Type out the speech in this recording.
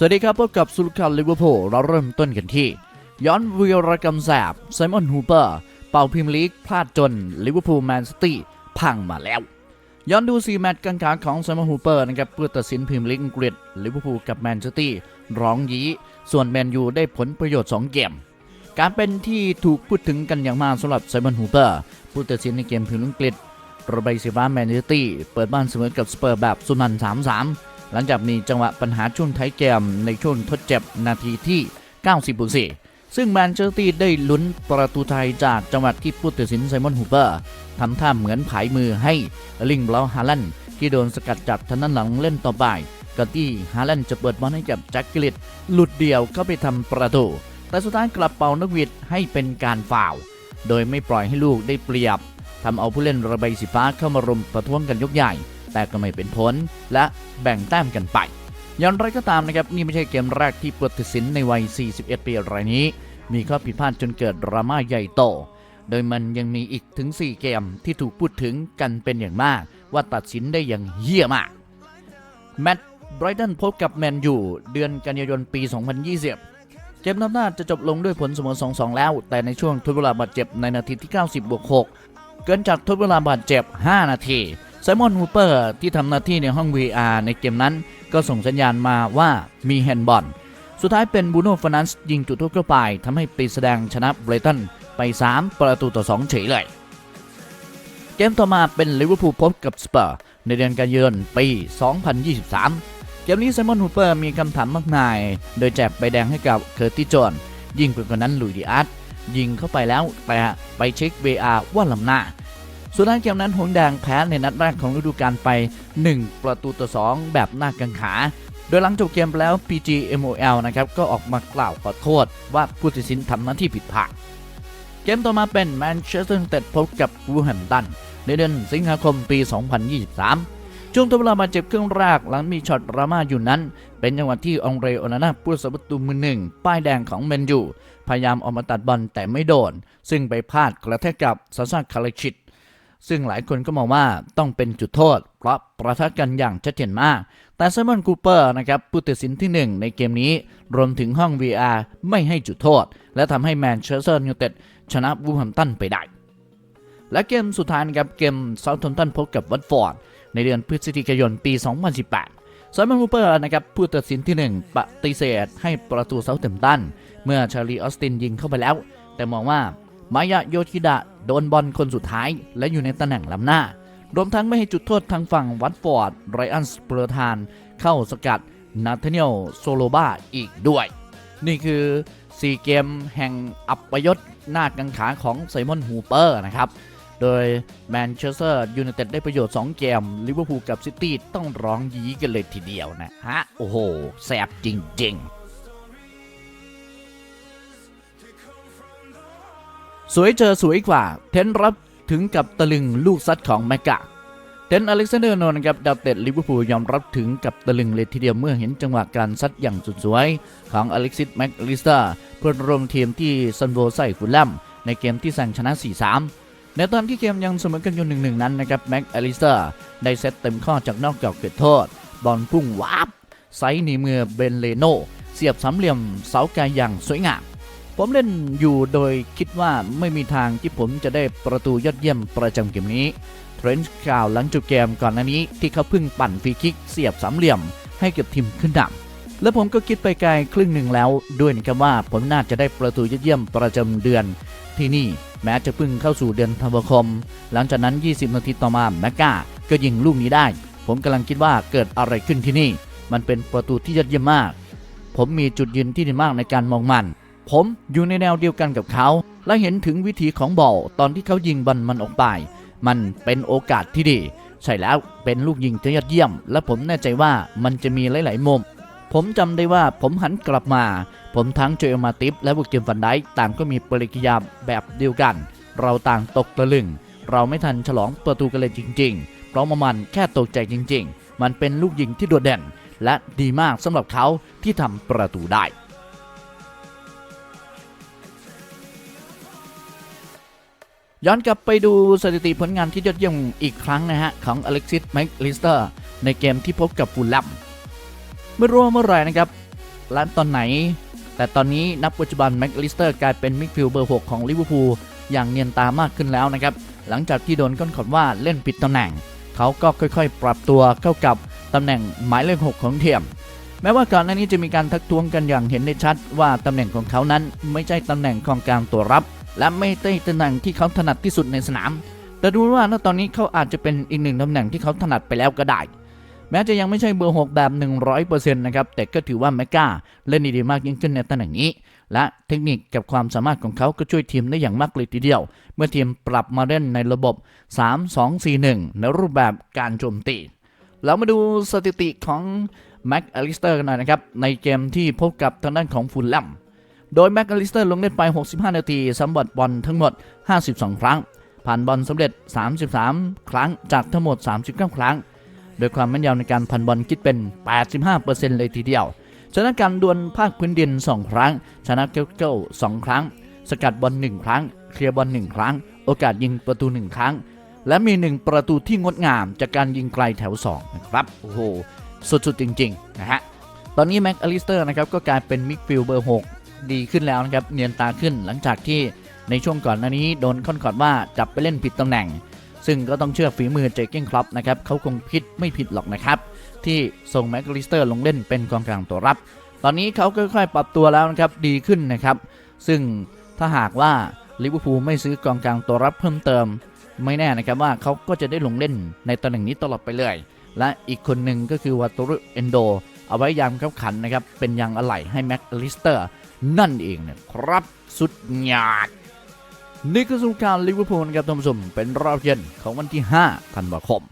สวัสดีครับ พบกับสุลคันลิเวอร์พูลเราเริ่มต้นกันที่ ย้อนวีรกรรมแสบไซมอนฮูเปอร์ เป่าพรีเมียร์ลีกพลาดจนลิเวอร์พูลแมนซิตี้พังมาแล้ว ย้อนดูซีแมตช์กลางๆของไซมอนฮูเปอร์นะครับเพื่อตัดสินพรีเมียร์ลีกอังกฤษลิเวอร์พูลกับแมนซิตี้ร้องยี้ ส่วนแมนยูได้ผลประโยชน์ 2 เกม การเป็นที่ถูกพูดถึงกันอย่างมากสำหรับไซมอนฮูเปอร์ผู้ตัดสินในเกมพรีเมียร์ลีกอังกฤษระบายสีฟ้าแมนซิตี้เปิดบ้านเสมอกับสเปอร์แบบสุนัน3-3 หลังจากมีจังหวะปัญหาช่วงท้ายเกมในช่วงทดเจ็บนาทีที่90.4ซึ่งแมนเชสเตอร์ตีได้ลุ้นประตูไทยจากจังหวะที่ผู้ตัดสินไซมอนฮูเปอร์ทำท่าเหมือนผายมือให้ลิงบลาฮาลันที่โดนสกัดจับทันนั้นหลังเล่นต่อไปก่อนที่ฮาลันจะเปิดบอลให้กับแจ็คกิลิตหลุดเดี่ยวเข้าไปทำประตูแต่สุดท้ายกลับเป่านกหวีดให้เป็นการฝ่าวโดยไม่ปล่อยให้ลูกได้เปรียบทำเอาผู้เล่นระบายสีฟ้าเข้ามารุมประท้วงกันยกใหญ่ แต่ก็ไม่เป็นผล และแบ่งแต้มกันไปอย่างไรก็ตามนะครับนี่ไม่ใช่เกมแรกที่ผู้ตัดสินในวัย 41 ปีรายนี้ มีข้อผิดพลาดจนเกิดดราม่าใหญ่โต โดยมันยังมีอีกถึง 4 เกมที่ถูกพูดถึงกันเป็นอย่างมาก ว่าตัดสินได้อย่างเหี้ยมากแมตช์ไบรตันพบกับแมนยูเดือนกันยายนปี 2020 เกมนัดหน้าจะจบลงด้วยผลเสมอ 2-2 แล้ว แต่ในช่วงทดเวลาบาดเจ็บในนาทีที่ 90บวก6เกินจากทดเวลาบาดเจ็บ 5 นาที ไซมอนฮูเปอร์ที่ทำหน้าที่ในห้อง VR ในเกมนั้น ก็ส่งสัญญาณมาว่ามีแฮนด์บอลสุดท้ายเป็นบูโน่ฟานันส์ยิงจุดโทษเข้าไปทำให้ปีแสดงชนะเบรตันไป 3 ประตูต่อ 2 เฉยเลย เกมต่อมาเป็นลิเวอร์พูลพบกับสเปอร์ในเดือนกันยายนปี 2023 เกมนี้ไซมอนฮูเปอร์มีคำถามมากมาย โดยแจกใบแดงให้กับเคอร์ติจอนยิงไปกว่านั้นลุยดิอาร์ตยิงเข้าไปแล้วแต่ไปเช็ค VR ว่าลำหน้า ส่วนท้ายเกมนั้นหงแดงแพ้ในนัดแรกของฤดูกาลไป 1 ประตูต่อ 2 แบบหน้ากังขา โดยหลังจบเกมแล้ว PGMOL นะครับก็ออกมากล่าวขอโทษว่าผู้ตัดสินทำหน้าที่ผิดพลาด เกมต่อมาเป็นแมนเชสเตอร์ยูไนเต็ดพบกับวูแฮมตันในเดือนสิงหาคมปี 2023ช่วงทดเวลาบาดเจ็บครึ่งแรกหลังมีช็อตรามาอยู่นั้น เป็นจังหวะที่องเรโอนาน่าผู้รักษาประตูมือหนึ่ง ป้ายแดงของแมนยูพยายามออกมาตัดบอลแต่ไม่โดน ซึ่งไปพลาดกระแทกกับซาซาคาเลชิต ซึ่งหลายคนก็มองว่าต้องเป็นจุดโทษ เพราะประทะกันอย่างชัดเจนมาก แต่ไซมอนคูเปอร์นะครับผู้ตัดสินที่ 1 ในเกมนี้ รวมถึงห้อง VR ไม่ให้จุดโทษ และทำให้แมนเชสเตอร์ยูไนเต็ดชนะวูแฮมตันไปได้ และเกมสุดท้ายนะครับเกมเซาท์แฮมตันพบกับวัตฟอร์ดในเดือนพฤศจิกายนปี 2018ไซมอนคูเปอร์นะครับผู้ตัดสินที่ 1 ปฏิเสธให้ประตูเซาท์แฮมตันเมื่อชาลีออสตินยิงเข้าไปแล้ว แต่มองว่า มายะโยชิดะโดนบอลคนสุดท้าย และอยู่ในตำแหน่งล้ำหน้า รวมทั้งไม่ให้จุดโทษทางฝั่งวัตฟอร์ดไรอันสเปอร์ทาน เข้าสกัดนาธาเนียลโซโลบาอีกด้วย นี่คือ 4 เกมแห่งอัปยศหน้ากังขาของไซมอนฮูเปอร์นะครับ โดยแมนเชสเตอร์ยูไนเต็ดได้ประโยชน์ 2 เกม ลิเวอร์พูลกับซิตี้ต้องร้องยี้กันเลยทีเดียวนะฮะ โอ้โห แสบจริง ๆ สวยเจอสวยกว่า เทนรับถึงกับตะลึงลูกซัดของแมกกะเทนอเล็กซานเดอร์โนนะครับดาวเตะลิเวอร์พูลยอมรับถึงกับตะลึงเลยทีเดียวเมื่อเห็นจังหวะการซัดอย่างสุดสวย ของอเล็กซิสแม็กลิสเตาเพื่อนร่วมทีมที่ซันโวใส่ฟุลแลมในเกมที่สั่งชนะ 4-3 ในตอนที่เกมยังเสมอกันอยู่หนึ่งๆนั้นนะครับแม็กอลิสเตาได้เซตเต็มข้อจากนอกกรอบเขตโทษ บอลพุ่งวาบไซส์ในมือเบนเลโนเสียบสามเหลี่ยมเสาไกลอย่างสวยงาม ผมเล่นอยู่โดยคิดว่าไม่มีทางที่ผมจะได้ประตูยอดเยี่ยมประจำเกมนี้เทรนช์กล่าวหลังจบเกมก่อนหน้านี้ที่เขาเพิ่งปั่นฟรีคิกเสียบสามเหลี่ยม ให้กับทีมขึ้นนำและผมก็คิดไปไกลครึ่งหนึ่งแล้วด้วยนะครับว่าผมน่าจะได้ประตูยอดเยี่ยมประจำเดือน ที่นี่แม้จะเพิ่งเข้าสู่เดือนธันวาคม หลังจากนั้น 20 นาทีต่อมาแมกกาก็ยิงลูกนี้ได้ ผมกำลังคิดว่าเกิดอะไรขึ้นที่นี่ มันเป็นประตูที่ยอดเยี่ยมมาก ผมมีจุดยืนที่ดีมากในการมองมัน ผมอยู่ในแนวเดียวกันกับเขา และเห็นถึงวิธีของบอลตอนที่เขายิงบอลมันออกไป มันเป็นโอกาสที่ดี ใช่แล้วเป็นลูกยิงที่ยอดเยี่ยม และผมแน่ใจว่ามันจะมีหลาย ๆ มุม ผมจำได้ว่าผมหันกลับมา ผมทั้งโจอมาติฟและบุกเกมฟันไดค์ต่างก็มีปฏิกิริยาแบบเดียวกัน เราต่างตกตะลึง เราไม่ทันฉลองประตูกันเลยจริง ๆ เพราะมันแค่ตกใจจริง ๆ มันเป็นลูกยิงที่โดดเด่น และดีมากสำหรับเขาที่ทำประตูได้ ย้อนกลับไปดูสถิติผลงานที่ยอดเยี่ยมอีกครั้งนะฮะ ของอเล็กซิสแม็กลิสเตอร์ในเกมที่พบกับฟูลแลมไม่รู้ว่าเมื่อไหร่นะครับและตอนไหน แต่ตอนนี้นับปัจจุบันแม็กลิสเตอร์กลายเป็นมิดฟิลด์เบอร์ 6 ของลิเวอร์พูลอย่างเนียนตามากขึ้นแล้วนะครับ หลังจากที่โดนก้นขอดว่าเล่นผิดตำแหน่ง เขาก็ค่อยๆ ปรับตัวเข้ากับตำแหน่งหมายเลข 6 ของเทียม แม้ว่าก่อนหน้านี้จะมีการทักท้วงกันอย่างเห็นได้ชัดว่าตำแหน่งของเขานั้นไม่ใช่ตำแหน่งกองกลางตัวรับ และไม่ใช่ตำแหน่งที่เขาถนัดที่สุดในสนาม แต่ดูว่าณตอนนี้เขาอาจจะเป็นอีกหนึ่งตำแหน่งที่เขาถนัดไปแล้วก็ได้ แม้จะยังไม่ใช่เบอร์ 6 แบบ 100%นะครับ แต่ก็ถือว่าแมกกาเล่นดีมากยิ่งขึ้นในตำแหน่งนี้ และเทคนิคกับความสามารถของเขาก็ช่วยทีมได้อย่างมากเลยทีเดียว เมื่อทีมปรับมาเล่นในระบบ 3-2-4-1 ในรูปแบบการโจมตีแล้วมาดูสถิติของแม็กอลิสเตอร์กันหน่อยนะครับ ในเกมที่พบกับทางด้านของฟูลแลม โดยแม็กอลิสเตอร์ลงเล่นไป 65 นาทีสำบัดบอลทั้งหมด 52 ครั้ง ผ่านบอลสำเร็จ 33 ครั้งจากทั้งหมด 39 ครั้ง โดยความแม่นยำในการพันบอลคิดเป็น 85%เลยทีเดียว ชนะการดวลภาคพื้นดิน 2 ครั้ง ชนะเกลเกล2ครั้ง สกัดบอล 1 ครั้ง เคลียร์บอล 1 ครั้ง โอกาสยิงประตู 1 ครั้ง และมี 1 ประตูที่งดงามจากการยิงไกลแถว 2 นะครับ โอ้โห สุดๆจริง ๆ นะฮะ ตอนนี้แม็กอลิสเตอร์นะครับก็กลายเป็นมิดฟิลด์เบอร์ 6 ดีขึ้นแล้วนะครับเนียนตาขึ้นหลังจากที่ในช่วงก่อนหน้านี้โดนค่อนขอดว่าจับไปเล่นผิดตำแหน่ง ซึ่งก็ต้องเชื่อฝีมือเจเก้งคลับนะครับเขาคงคิดไม่ผิดหรอกนะครับ ที่ส่งแม็กลิสเตอร์ลงเล่นเป็นกองกลางตัวรับ ตอนนี้เขาค่อยๆ ปรับตัวแล้วนะครับดีขึ้นนะครับ ซึ่งถ้าหากว่าลิเวอร์พูลไม่ซื้อกองกลางตัวรับเพิ่มเติม ไม่แน่นะครับว่าเขาก็จะได้ลงเล่นในตำแหน่งนี้ตลอดไปเลย และอีกคนหนึ่งก็คือวัตุรุเอนโดเอาไว้ยามเข้าขันนะครับเป็นยางอะไหล่ให้แม็กลิสเตอร์ นั่นเองนะครับสุดยอดนี่คือสรุการลิเวอร์พูลครับท่านผู้ชมเป็นรอบเย็นของวันที่ 5 ธันวาคม